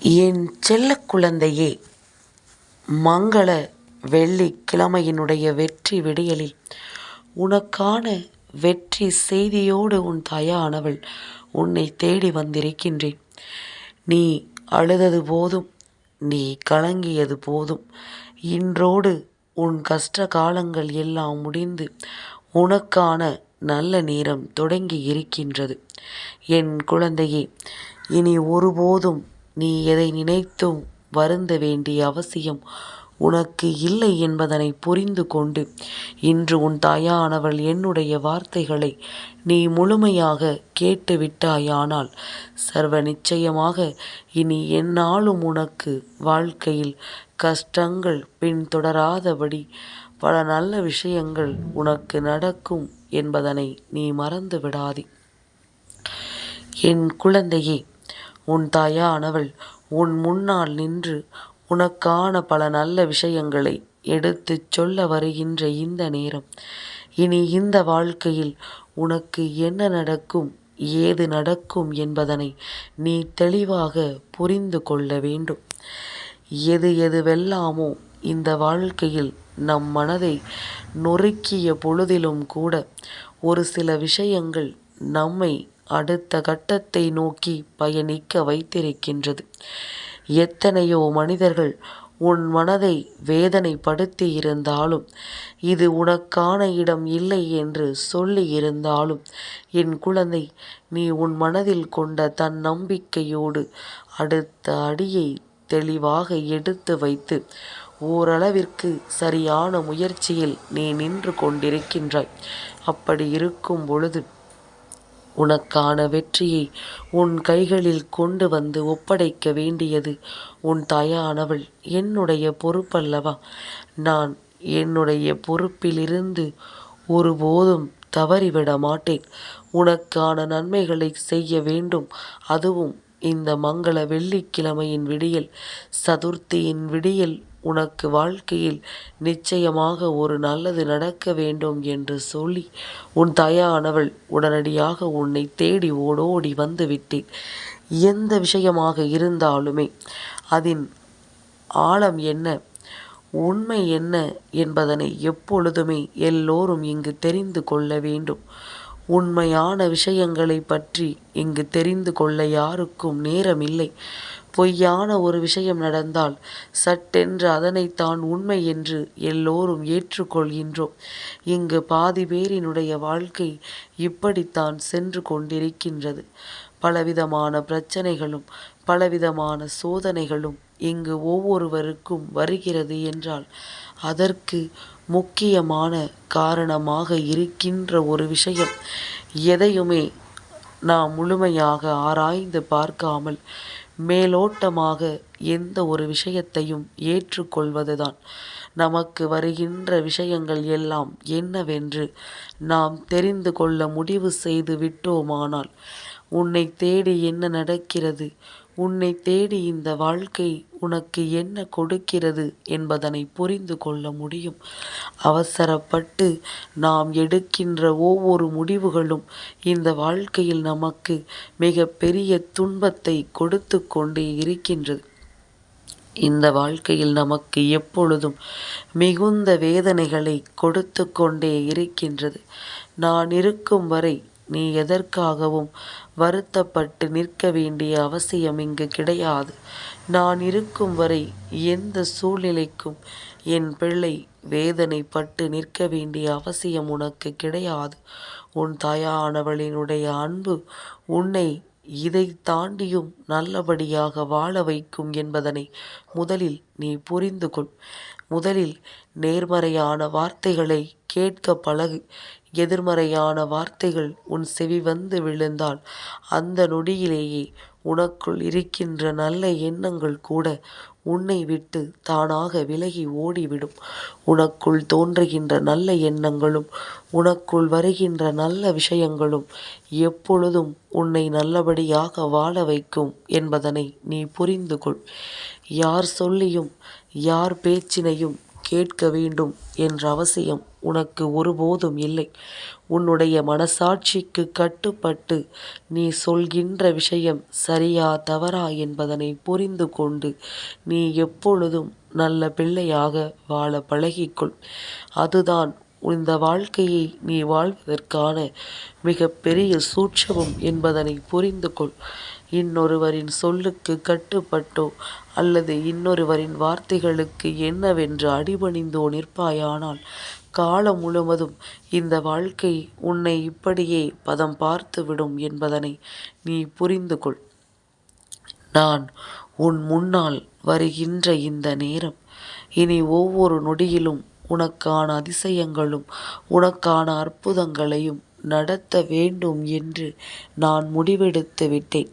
என் செல்ல குழந்தையே மங்கள வெள்ளிக்கிழமையினுடைய வெற்றி விடியலில் உனக்கான வெற்றி செய்தியோடு உன் தாயானவள் உன்னை தேடி வந்திருக்கின்றேன். நீ அழுதது போதும் நீ கலங்கியது போதும். இன்றோடு உன் கஷ்ட காலங்கள் எல்லாம் முடிந்து உனக்கான நல்ல நேரம் தொடங்கி இருக்கின்றது. என் குழந்தையே இனி ஒருபோதும் நீ எதை நினைத்தும் வருந்த வேண்டிய அவசியம் உனக்கு இல்லை என்பதனை புரிந்து கொண்டு இன்று உன் தாயானவள் என்னுடைய வார்த்தைகளை நீ முழுமையாக கேட்டுவிட்டாயானால் சர்வ நிச்சயமாக இனி என்னாலும் உனக்கு வாழ்க்கையில் கஷ்டங்கள் பின்தொடராதபடி பல நல்ல விஷயங்கள் உனக்கு நடக்கும் என்பதனை நீ மறந்து விடாதே என் குழந்தையே உன் தாயானவள் உன் முன்னால் நின்று உனக்கான பல நல்ல விஷயங்களை எடுத்துச் சொல்ல வருகின்ற இந்த நேரம். இனி இந்த வாழ்க்கையில் உனக்கு என்ன நடக்கும் ஏது நடக்கும் என்பதனை நீ தெளிவாக புரிந்து கொள்ள வேண்டும். எது எதுவெல்லாமோ இந்த வாழ்க்கையில் நம் மனதை நொறுக்கிய பொழுதிலும் கூட ஒரு சில விஷயங்கள் நம்மை அடுத்த கட்டத்தை நோக்கி பயணிக்க வைத்திருக்கின்றது. எத்தனையோ மனிதர்கள் உன் மனதை வேதனைப்படுத்தி இருந்தாலும் இது உனக்கான இடம் இல்லை என்று சொல்லி இருந்தாலும் என் குழந்தை நீ உன் மனதில் கொண்ட தன் நம்பிக்கையோடு அடுத்த அடியை தெளிவாக எடுத்து வைத்து ஓரளவிற்கு சரியான முயற்சியில் நீ நின்று கொண்டிருக்கின்றாய். அப்படி இருக்கும் பொழுது உனக்கான வெற்றியை உன் கைகளில் கொண்டு வந்து ஒப்படைக்க வேண்டியது உன் தாயானவள். என்னுடைய பொறுப்பல்லவா? நான் என்னுடைய பொறுப்பிலிருந்து ஒருபோதும் தவறிவிட மாட்டேன். உனக்கான நன்மைகளை செய்ய வேண்டும். அதுவும் இந்த மங்கள வெள்ளிக்கிழமையின் விடியல் சதுர்த்தியின் விடியல் உனக்கு வாழ்க்கையில் நிச்சயமாக ஒரு நல்லது நடக்க வேண்டும் என்று சொல்லி உன் தாயானவள் உடனடியாக உன்னை தேடி ஓடோடி வந்து விட்டேன் எந்த விஷயமாக இருந்தாலுமே அதன் ஆழம் என்ன உண்மை என்ன என்பதனை எப்பொழுதுமே எல்லோரும் இங்கு தெரிந்து கொள்ள வேண்டும். உண்மையான விஷயங்களை பற்றி இங்கு தெரிந்து கொள்ள யாருக்கும் நேரமில்லை. பொய்யான ஒரு விஷயம் நடந்தால் சட்டென்று அதனைத்தான் உண்மை என்று எல்லோரும் ஏற்றுக்கொள்கின்றோம். இங்கு பாதி பேரினுடைய வாழ்க்கை இப்படித்தான் சென்று கொண்டிருக்கின்றது. பலவிதமான பிரச்சனைகளும் பலவிதமான சோதனைகளும் இங்கு ஒவ்வொருவருக்கும் வருகிறது என்றால் அதற்கு முக்கியமான காரணமாக இருக்கின்ற ஒரு விஷயம் எதையுமே நாம் முழுமையாக ஆராய்ந்து பார்க்காமல் மேலோட்டமாக எந்த ஒரு விஷயத்தையும் ஏற்றுக்கொள்வதுதான். நமக்கு வருகின்ற விஷயங்கள் எல்லாம் என்னவென்று நாம் தெரிந்து கொள்ள முடிவு செய்து விட்டோமானால் உன்னை தேடி என்ன நடக்கிறது? உன்னை தேடி இந்த வாழ்க்கை உனக்கு என்ன கொடுக்கிறது என்பதனை புரிந்து கொள்ள முடியும். அவசரப்பட்டு நாம் எடுக்கின்ற ஒவ்வொரு முடிவுகளும் இந்த வாழ்க்கையில் நமக்கு மிக பெரிய துன்பத்தை கொடுத்து கொண்டே இருக்கின்றது. இந்த வாழ்க்கையில் நமக்கு எப்பொழுதும் மிகுந்த வேதனைகளை கொடுத்து கொண்டே இருக்கின்றது. நான் இருக்கும் வரை நீ எதற்காகவும் வருத்தப்பட்டு நிற்க வேண்டிய அவசியம் இங்கு கிடையாது. நான் இருக்கும் வரை எந்த சூழ்நிலைக்கும் என் பிள்ளை வேதனைப்பட்டு நிற்க வேண்டிய அவசியம் உனக்கு கிடையாது. உன் தாயானவளினுடைய அன்பு உன்னை இதை தாண்டியும் நல்லபடியாக வாழ வைக்கும் என்பதனை முதலில் நீ புரிந்து கொள் முதலில் நேர்மறையான வார்த்தைகளை கேட்க பழகு. எதிர்மறையான வார்த்தைகள் உன் செவி வந்து விழுந்தால் அந்த நொடியிலேயே உனக்குள் இருக்கின்ற நல்ல எண்ணங்கள் கூட உன்னை விட்டு தானாக விலகி ஓடிவிடும். உனக்குள் தோன்றுகின்ற நல்ல எண்ணங்களும் உனக்குள் வருகின்ற நல்ல விஷயங்களும் எப்பொழுதும் உன்னை நல்லபடியாக வாழ வைக்கும் என்பதனை நீ புரிந்து கொள் யார் சொல்லியும் யார் பேச்சினையும் கேட்க வேண்டும் என்ற அவசியம் உனக்கு ஒருபோதும் இல்லை. உன்னுடைய மனசாட்சிக்கு கட்டுப்பட்டு நீ சொல்கின்ற விஷயம் சரியா தவறா என்பதனை புரிந்து கொண்டு நீ எப்பொழுதும் நல்ல பிள்ளையாக வாழ பழகிக்கொள். அதுதான் இந்த வாழ்க்கையை நீ வாழ்வதற்கான மிகப்பெரிய சூட்சமம் என்பதனை புரிந்து கொள். இன்னொருவரின் சொல்லுக்கு கட்டுப்பட்டோ அல்லது இன்னொருவரின் வார்த்தைகளுக்கு என்னவென்று அடிபணிந்தோ நிற்பாயானால் காலம் முழுவதும் இந்த வாழ்க்கை உன்னை இப்படியே பதம் பார்த்துவிடும் என்பதனை நீ புரிந்து கொள். நான் உன் முன்னால் வருகின்ற இந்த நேரம் இனி ஒவ்வொரு நொடியிலும் உனக்கான அதிசயங்களும் உனக்கான அற்புதங்களையும் நடத்த வேண்டும் என்று நான் முடிவெடுத்து விட்டேன்.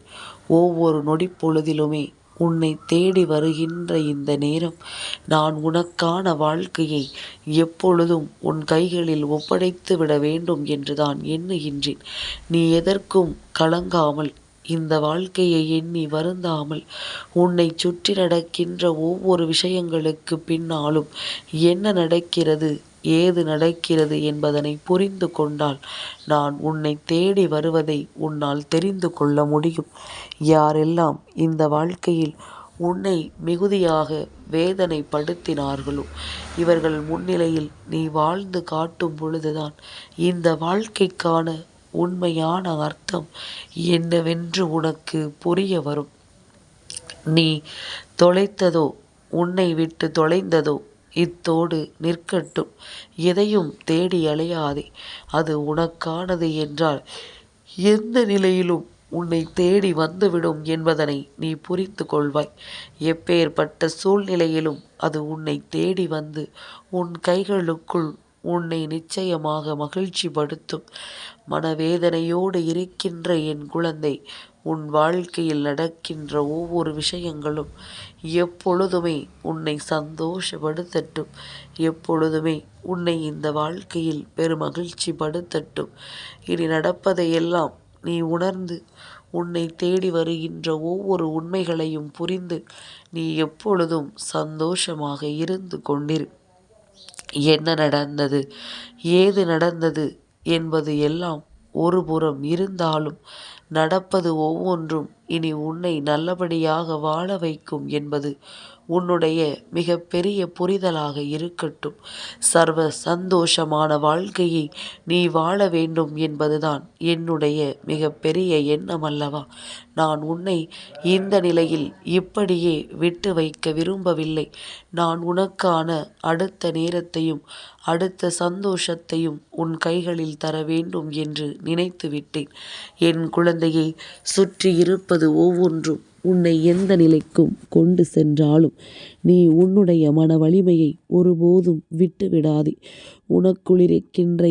ஒவ்வொரு நொடிப்பொழுதிலுமே உன்னை தேடி வருகின்ற இந்த நேரம் நான் உனக்கான வாழ்க்கையை எப்பொழுதும் உன் கைகளில் ஒப்படைத்து விட வேண்டும் என்றுதான் எண்ணுகின்றேன். நீ எதற்கும் கலங்காமல் இந்த வாழ்க்கையை எண்ணி வருந்தாமல் உன்னை சுற்றி நடக்கின்ற ஒவ்வொரு விஷயங்களுக்கு பின்னாலும் என்ன நடக்கிறது ஏது நடக்கிறது என்பதனை புரிந்து கொண்டால் நான் உன்னை தேடி வருவதை உன்னால் தெரிந்து கொள்ள முடியும். யாரெல்லாம் இந்த வாழ்க்கையில் உன்னை மிகுதியாக வேதனைப்படுத்தினார்களோ இவர்கள் முன்னிலையில் நீ வாழ்ந்து காட்டும் பொழுதுதான் இந்த வாழ்க்கைக்கான உண்மையான அர்த்தம் என்னவென்று உனக்கு புரிய வரும். நீ தொலைத்ததோ உன்னை விட்டு தொலைந்ததோ இத்தோடு நிற்கட்டும். எதையும் தேடி அலையாதே. அது உனக்கானது என்றால் எந்த நிலையிலும் உன்னை தேடி வந்துவிடும் என்பதனை நீ புரிந்து கொள்வாய். எப்பேற்பட்ட சூழ்நிலையிலும் அது உன்னை தேடி வந்து உன் கைகளுக்குள் உன்னை நிச்சயமாக மகிழ்ச்சிப்படுத்தும். மனவேதனையோடு இருக்கின்ற என் குழந்தை உன் வாழ்க்கையில் நடக்கின்ற ஒவ்வொரு விஷயங்களும் எப்பொழுதுமே உன்னை சந்தோஷப்படுத்தட்டும். எப்பொழுதுமே உன்னை இந்த வாழ்க்கையில் பெருமகிழ்ச்சி படுத்தட்டும் இனி நடப்பதையெல்லாம் நீ உணர்ந்து உன்னை தேடி வருகின்ற ஒவ்வொரு உண்மைகளையும் புரிந்து நீ எப்பொழுதும் சந்தோஷமாக இருந்து கொண்டிரு. என்ன நடந்தது? ஏது நடந்தது? என்பது எல்லாம் ஒருபுறம் இருந்தாலும் நடப்பது ஒவ்வொன்றும் இனி உன்னை நல்லபடியாக வாழ வைக்கும் என்பது உன்னுடைய மிகப்பெரிய புரிதலாக இருக்கட்டும். சர்வ சந்தோஷமான வாழ்க்கையை நீ வாழ வேண்டும் என்பதுதான் என்னுடைய மிகப்பெரிய எண்ணம் அல்லவா? நான் உன்னை இந்த நிலையில் இப்படியே விட்டு வைக்க விரும்பவில்லை. நான் உனக்கான அடுத்த நேரத்தையும் அடுத்த சந்தோஷத்தையும் உன் கைகளில் தர வேண்டும் என்று நினைத்து விட்டேன். என் குழந்தையை சுற்றி இருப்பது ஒவ்வொன்றும் உன்னை எந்த நிலைக்கும் கொண்டு சென்றாலும் நீ உன்னுடைய மன வலிமையை ஒருபோதும் விட்டு விடாதே உனக்குள்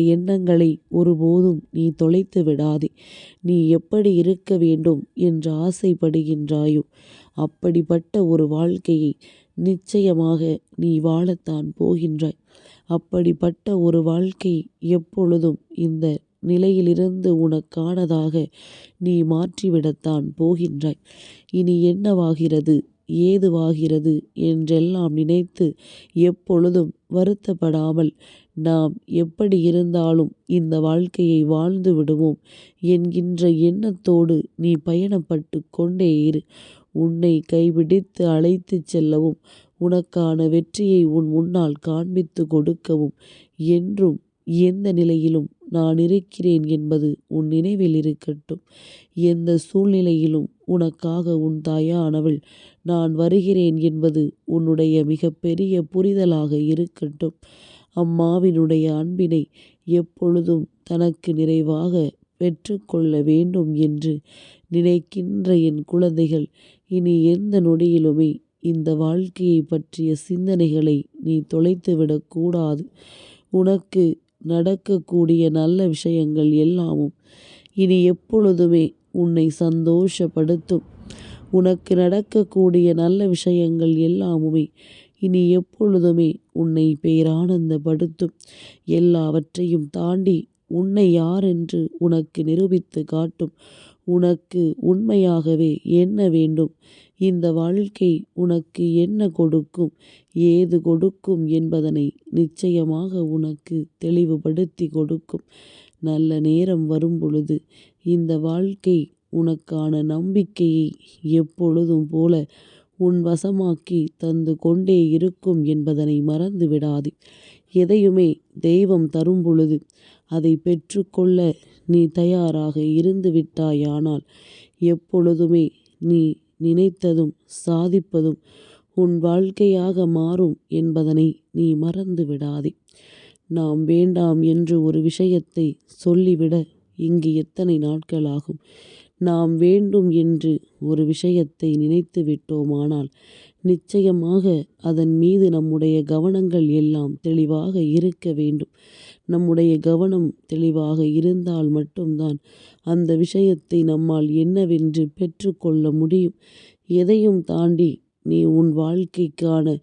எண்ணங்களை ஒருபோதும் நீ தொலைத்து விடாதே நீ எப்படி இருக்க வேண்டும் என்று என்று ஆசைப்படுகின்றாயோ? அப்படிப்பட்ட ஒரு வாழ்க்கையை நிச்சயமாக நீ வாழத்தான் போகின்றாய். அப்படிப்பட்ட ஒரு வாழ்க்கை எப்பொழுதும் இந்த நிலையிலிருந்து உனக்கானதாக நீ மாற்றிவிடத்தான் போகின்றாய். இனி என்னவாகிறது? ஏதுவாகிறது? என்றெல்லாம் நினைத்து எப்பொழுதும் வருத்தப்படாமல் நாம் எப்படி இருந்தாலும் இந்த வாழ்க்கையை வாழ்ந்து விடுவோம். என்கின்ற எண்ணத்தோடு நீ பயணப்பட்டு கொண்டே இரு. உன்னை கைபிடித்து அழைத்துச் செல்லவும் உனக்கான வெற்றியை உன் முன்னால் காண்பித்து கொடுக்கவும் என்றும் எந்த நிலையிலும் நான் இருக்கிறேன் என்பது உன் நினைவில் இருக்கட்டும். எந்த சூழ்நிலையிலும் உனக்காக உன் தாயானவள் நான் வருகிறேன் என்பது உன்னுடைய மிகப்பெரிய புரிதலாக இருக்கட்டும். அம்மாவினுடைய அன்பினை எப்பொழுதும் தனக்கு நிறைவாக பெற்றுக்கொள்ள வேண்டும் என்று நினைக்கின்ற என் குழந்தைகள் இனி எந்த நொடியிலுமே இந்த வாழ்க்கையை பற்றிய சிந்தனைகளை நீ தொலைத்துவிடக்கூடாது. உனக்கு நடக்கக்கூடிய நல்ல விஷயங்கள் எல்லாமும் இனி எப்பொழுதுமே உன்னை சந்தோஷப்படுத்தும். உனக்கு நடக்கக்கூடிய நல்ல விஷயங்கள் எல்லாமுமே இனி எப்பொழுதுமே உன்னை பேரானந்தப்படுத்தும். எல்லாவற்றையும் தாண்டி உன்னை யார் என்று உனக்கு நிரூபித்து காட்டும். உனக்கு உண்மையாகவே என்ன வேண்டும்? இந்த வாழ்க்கை உனக்கு என்ன கொடுக்கும்? ஏது கொடுக்கும் என்பதனை நிச்சயமாக உனக்கு தெளிவுபடுத்தி கொடுக்கும். நல்ல நேரம் வரும்பொழுது இந்த வாழ்க்கை உனக்கான நம்பிக்கையை எப்பொழுதும் போல உன் வசமாக்கி தந்து கொண்டே இருக்கும் என்பதனை மறந்து விடாதே எதையுமே தெய்வம் தரும் பொழுது அதை பெற்றுக்கொள்ள நீ தயாராக இருந்து விட்டாயானால் எப்பொழுதுமே நீ நினைத்ததும் சாதிப்பதும் உன் வாழ்க்கையாக மாறும் என்பதனை நீ மறந்து விடாதே. நாம் வேண்டாம் என்று ஒரு விஷயத்தை சொல்லிவிட இங்கு எத்தனை நாட்களாகும்? நாம் வேண்டும் என்று ஒரு விஷயத்தை நினைத்து விட்டோமானால் நிச்சயமாக அதன் மீது நம்முடைய கவனங்கள் எல்லாம் தெளிவாக இருக்க வேண்டும். நம்முடைய கவனம் தெளிவாக இருந்தால் மட்டும்தான் அந்த விஷயத்தை நம்மால் என்னவென்று பெற்றுக்கொள்ள முடியும். எதையும் தாண்டி நீ உன் வாழ்க்கைக்கான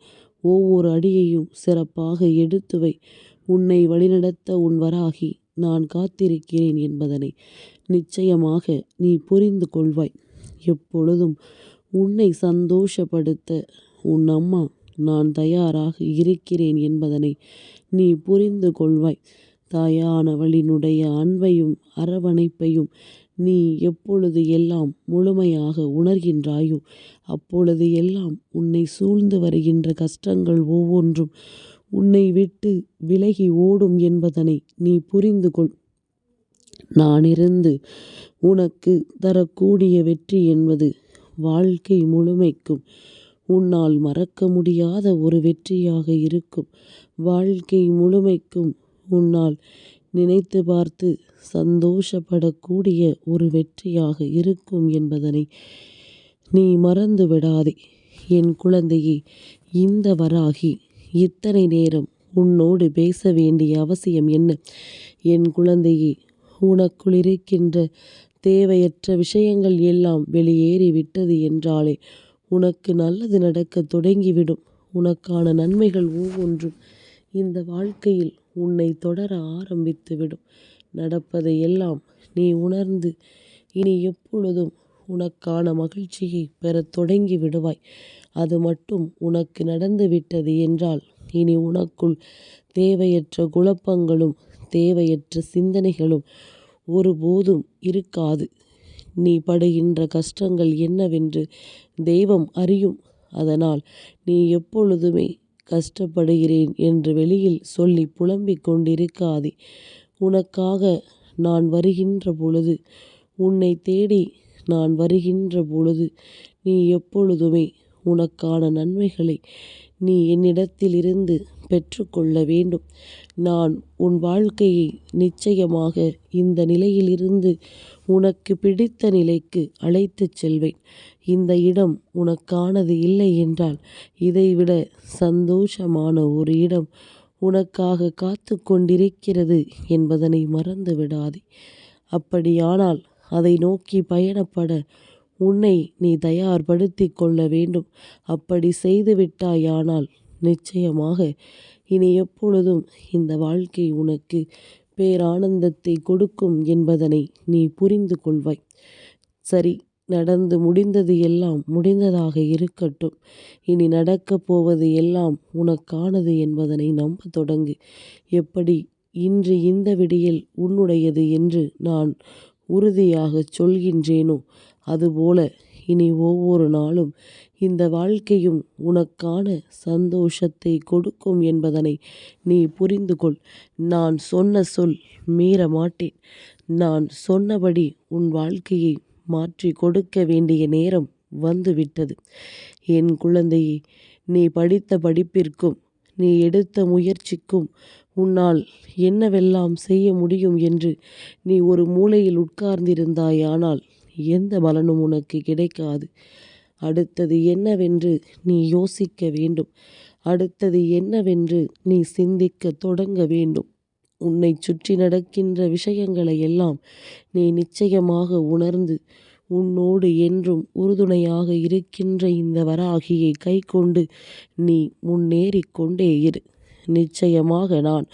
ஒவ்வொரு அடியையும் சிறப்பாக எடுத்து வை. உன்னை வழிநடத்த உன் வராகி நான் காத்திருக்கிறேன் என்பதனை நிச்சயமாக நீ புரிந்து கொள்வாய். எப்பொழுதும் உன்னை சந்தோஷப்படுத்த உன் அம்மா நான் தயாராக இருக்கிறேன் என்பதனை நீ புரிந்து கொள்வாய். தாயானவளினுடைய அன்பையும் அரவணைப்பையும் நீ எப்பொழுது எல்லாம் முழுமையாக உணர்கின்றாயோ அப்பொழுது எல்லாம் உன்னை சூழ்ந்து வருகின்ற கஷ்டங்கள் ஒவ்வொன்றும் உன்னை விட்டு விலகி ஓடும் என்பதனை நீ புரிந்து கொள். நானிருந்து உனக்கு தரக்கூடிய வெற்றி என்பது வாழ்க்கை முழுமைக்கும் உன்னால் மறக்க முடியாத ஒரு வெற்றியாக இருக்கும். வாழ்க்கை முழுமைக்கும் உன்னால் நினைத்து பார்த்து சந்தோஷப்படக்கூடிய ஒரு வெற்றியாக இருக்கும் என்பதனை நீ மறந்து விடாதே. என் குழந்தையே இந்த வராகி இத்தனை நேரம் உன்னோடு பேச வேண்டிய அவசியம் என்ன? என் குழந்தையே உனக்குள் இருக்கின்ற தேவையற்ற விஷயங்கள் எல்லாம் வெளியேறி விட்டது என்றாலே உனக்கு நல்லது நடக்க தொடங்கிவிடும். உனக்கான நன்மைகள் ஒவ்வொன்றும் இந்த வாழ்க்கையில் உன்னை தொடர ஆரம்பித்துவிடும். நடப்பதை எல்லாம் நீ உணர்ந்து இனி எப்பொழுதும் உனக்கான மகிழ்ச்சியை பெறத் தொடங்கி விடுவாய். அது மட்டும் உனக்கு நடந்து விட்டது என்றால் இனி உனக்குள் தேவையற்ற குழப்பங்களும் தேவையற்ற சிந்தனைகளும் ஒருபோதும் இருக்காது. நீ படுகின்ற கஷ்டங்கள் என்னவென்று தெய்வம் அறியும். அதனால் நீ எப்பொழுதுமே கஷ்டப்படுகிறேன் என்று வெளியில் சொல்லி புலம்பிக் கொண்டிருக்காதே. உனக்காக நான் வருகின்ற பொழுது உன்னை தேடி நான் வருகின்ற பொழுது நீ எப்பொழுதுமே உனக்கான நன்மைகளை நீ என்னிடத்திலிருந்து பெற்றுக்கொள்ள வேண்டும். நான் உன் வாழ்க்கையை நிச்சயமாக இந்த நிலையிலிருந்து உனக்கு பிடித்த நிலைக்கு அழைத்துச் செல்வேன். இந்த இடம் உனக்கானது இல்லை என்றால் இதைவிட சந்தோஷமான ஒரு இடம் உனக்காக காத்து கொண்டிருக்கிறது என்பதனை மறந்து விடாதே அப்படியானால் அதை நோக்கி பயணப்பட உன்னை நீ தயார்படுத்தி கொள்ள வேண்டும். அப்படி செய்துவிட்டாயானால் நிச்சயமாக இனி எப்பொழுதும் இந்த வாழ்க்கை உனக்கு பேரானந்தத்தை கொடுக்கும் என்பதனை நீ புரிந்து கொள்வாய். சரி நடந்து முடிந்தது எல்லாம் முடிந்ததாக இருக்கட்டும். இனி நடக்கப் போவது எல்லாம் உனக்கானது என்பதனை நம்ப தொடங்கு. எப்படி இன்று இந்த விடியல் உன்னுடையது என்று நான் உறுதியாகச் சொல்கின்றேனோ அதுபோல இனி ஒவ்வொரு நாளும் இந்த வாழ்க்கையும் உனக்கான சந்தோஷத்தை கொடுக்கும் என்பதனை நீ புரிந்து கொள். நான் சொன்ன சொல் மீற மாட்டேன் நான் சொன்னபடி உன் வாழ்க்கையை மாற்றி கொடுக்க வேண்டிய நேரம் வந்துவிட்டது. என் குழந்தையே நீ படித்த படிப்பிற்கும் நீ எடுத்த முயற்சிக்கும் உன்னால் என்னவெல்லாம் செய்ய முடியும் என்று நீ ஒரு மூலையில் உட்கார்ந்திருந்தாயானால் எந்த பலனும் உனக்கு கிடைக்காது. அடுத்தது என்னவென்று நீ யோசிக்க வேண்டும். அடுத்தது என்னவென்று நீ சிந்திக்க தொடங்க வேண்டும். உன்னை சுற்றி நடக்கின்ற விஷயங்களை எல்லாம் நீ நிச்சயமாக உணர்ந்து உன்னோடு என்றும் உறுதுணையாக இருக்கின்ற இந்த வராகியை கை கொண்டு நீ முன்னேறிக் கொண்டே இரு. நிச்சயமாக நான்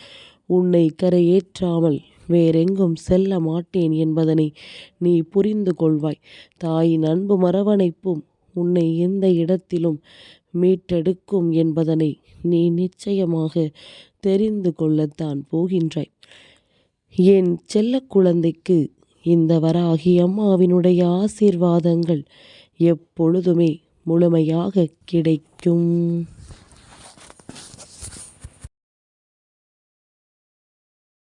உன்னை கரையேற்றாமல் வேறெங்கும் செல்ல மாட்டேன் என்பதனை நீ புரிந்து கொள்வாய். தாயின் அன்பு மரவணைப்பும் உன்னை எந்த இடத்திலும் மீட்டெடுக்கும் என்பதனை நீ நிச்சயமாக தெரிந்து கொள்ளத்தான் போகின்றாய். என் செல்ல குழந்தைக்கு இந்த வராகி அம்மாவினுடைய ஆசீர்வாதங்கள் எப்பொழுதுமே முழுமையாக கிடைக்கும்.